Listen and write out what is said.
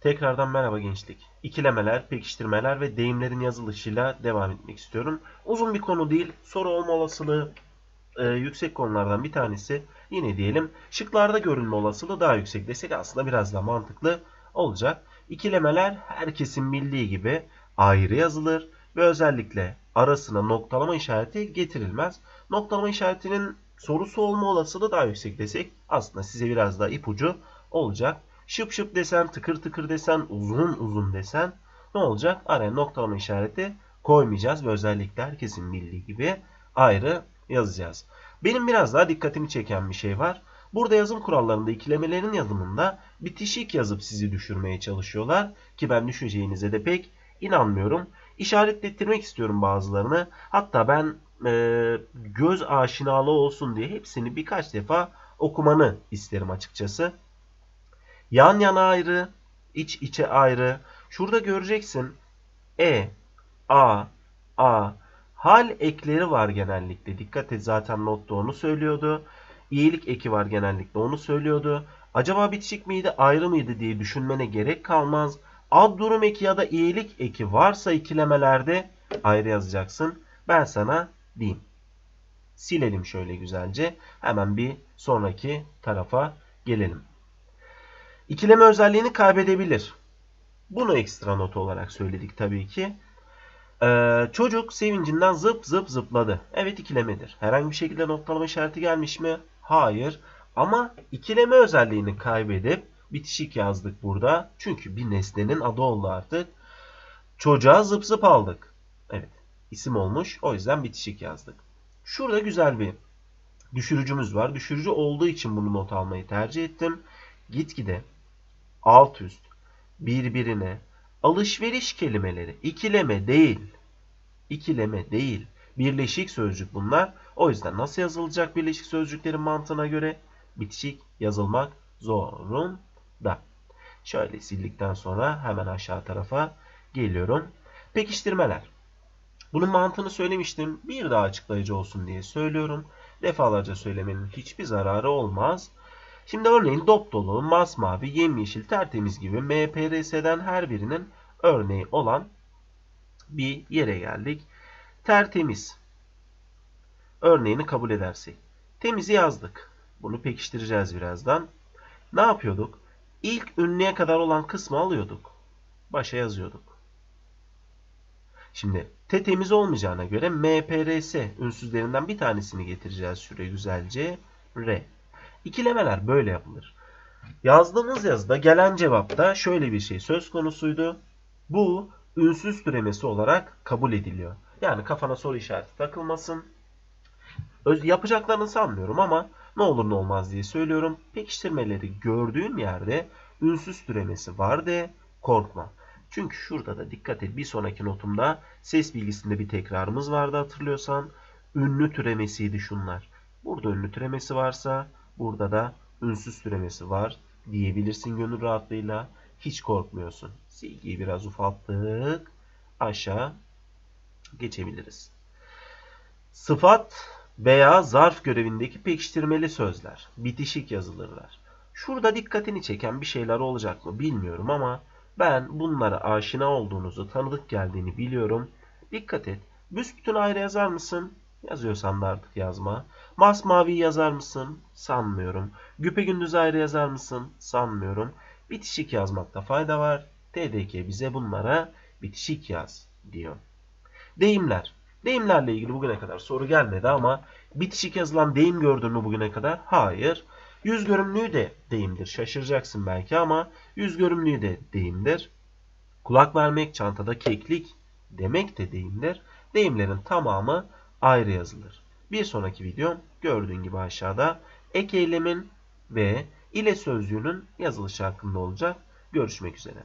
Tekrardan merhaba gençlik. İkilemeler, pekiştirmeler ve deyimlerin yazılışıyla devam etmek istiyorum. Uzun bir konu değil, soru olma olasılığı e, yüksek konulardan bir tanesi. Yine diyelim şıklarda görünme olasılığı daha yüksek desek aslında biraz daha mantıklı olacak. İkilemeler herkesin bildiği gibi ayrı yazılır ve özellikle arasına noktalama işareti getirilmez. Noktalama işaretinin sorusu olma olasılığı daha yüksek desek aslında size biraz daha ipucu olacak. Şıp şıp desen, tıkır tıkır desen, uzun uzun desen ne olacak? Araya noktalama işareti koymayacağız ve özellikle herkesin bildiği gibi ayrı yazacağız. Benim biraz daha dikkatimi çeken bir şey var. Burada yazım kurallarında ikilemelerin yazımında bitişik yazıp sizi düşürmeye çalışıyorlar. Ki ben düşeceğinize de pek inanmıyorum. İşaretlettirmek istiyorum bazılarını. Hatta ben e, göz aşinalığı olsun diye hepsini birkaç defa okumanı isterim açıkçası. Yan yana ayrı, iç içe ayrı. Şurada göreceksin. E, A, A. Hal ekleri var genellikle. Dikkat et zaten notta onu söylüyordu. İyilik eki var genellikle onu söylüyordu. Acaba bitişik miydi ayrı mıydı diye düşünmene gerek kalmaz. Ad durum eki ya da iyilik eki varsa ikilemelerde ayrı yazacaksın. Ben sana diyeyim. Silelim şöyle güzelce. Hemen bir sonraki tarafa gelelim. İkileme özelliğini kaybedebilir. Bunu ekstra not olarak söyledik tabii ki. Ee, çocuk sevincinden zıp zıp zıpladı. Evet ikilemedir. Herhangi bir şekilde noktalama işareti gelmiş mi? Hayır. Ama ikileme özelliğini kaybedip bitişik yazdık burada. Çünkü bir nesnenin adı oldu artık. Çocuğa zıp zıp aldık. Evet isim olmuş. O yüzden bitişik yazdık. Şurada güzel bir düşürücümüz var. Düşürücü olduğu için bunu not almayı tercih ettim. Gitgide alt üst, birbirine, alışveriş kelimeleri, ikileme değil, ikileme değil, birleşik sözcük bunlar. O yüzden nasıl yazılacak birleşik sözcüklerin mantığına göre bitişik yazılmak zorunda. Şöyle sildikten sonra hemen aşağı tarafa geliyorum. Pekiştirmeler. Bunun mantığını söylemiştim. Bir daha açıklayıcı olsun diye söylüyorum. Defalarca söylemenin hiçbir zararı olmaz. Şimdi örneğin dop dolu, masmavi, yemyeşil, tertemiz gibi MPRS'den her birinin örneği olan bir yere geldik. Tertemiz. Örneğini kabul edersek. Temizi yazdık. Bunu pekiştireceğiz birazdan. Ne yapıyorduk? İlk ünlüye kadar olan kısmı alıyorduk. Başa yazıyorduk. Şimdi T temiz olmayacağına göre MPRS ünsüzlerinden bir tanesini getireceğiz şuraya güzelce. R. İkilemeler böyle yapılır. Yazdığımız yazıda gelen cevapta şöyle bir şey söz konusuydu. Bu ünsüz türemesi olarak kabul ediliyor. Yani kafana soru işareti takılmasın. Yapacaklarını sanmıyorum ama ne olur ne olmaz diye söylüyorum. Pekiştirmeleri gördüğün yerde ünsüz türemesi var de korkma. Çünkü şurada da dikkat et bir sonraki notumda ses bilgisinde bir tekrarımız vardı hatırlıyorsan. Ünlü türemesiydi şunlar. Burada ünlü türemesi varsa Burada da ünsüz türemesi var diyebilirsin gönül rahatlığıyla. Hiç korkmuyorsun. Silgiyi biraz ufalttık. Aşağı geçebiliriz. Sıfat veya zarf görevindeki pekiştirmeli sözler. Bitişik yazılırlar. Şurada dikkatini çeken bir şeyler olacak mı bilmiyorum ama ben bunlara aşina olduğunuzu, tanıdık geldiğini biliyorum. Dikkat et. Büsbütün ayrı yazar mısın? Yazıyorsan da artık yazma. Masmavi yazar mısın? Sanmıyorum. Güpe gündüz ayrı yazar mısın? Sanmıyorum. Bitişik yazmakta fayda var. TDK bize bunlara bitişik yaz diyor. Deyimler. Deyimlerle ilgili bugüne kadar soru gelmedi ama bitişik yazılan deyim gördün mü bugüne kadar? Hayır. Yüz görümlüğü de deyimdir. Şaşıracaksın belki ama yüz görümlüğü de deyimdir. Kulak vermek, çantada keklik demek de deyimdir. Deyimlerin tamamı ayrı yazılır. Bir sonraki videom gördüğün gibi aşağıda ek eylemin ve ile sözcüğünün yazılışı hakkında olacak. Görüşmek üzere.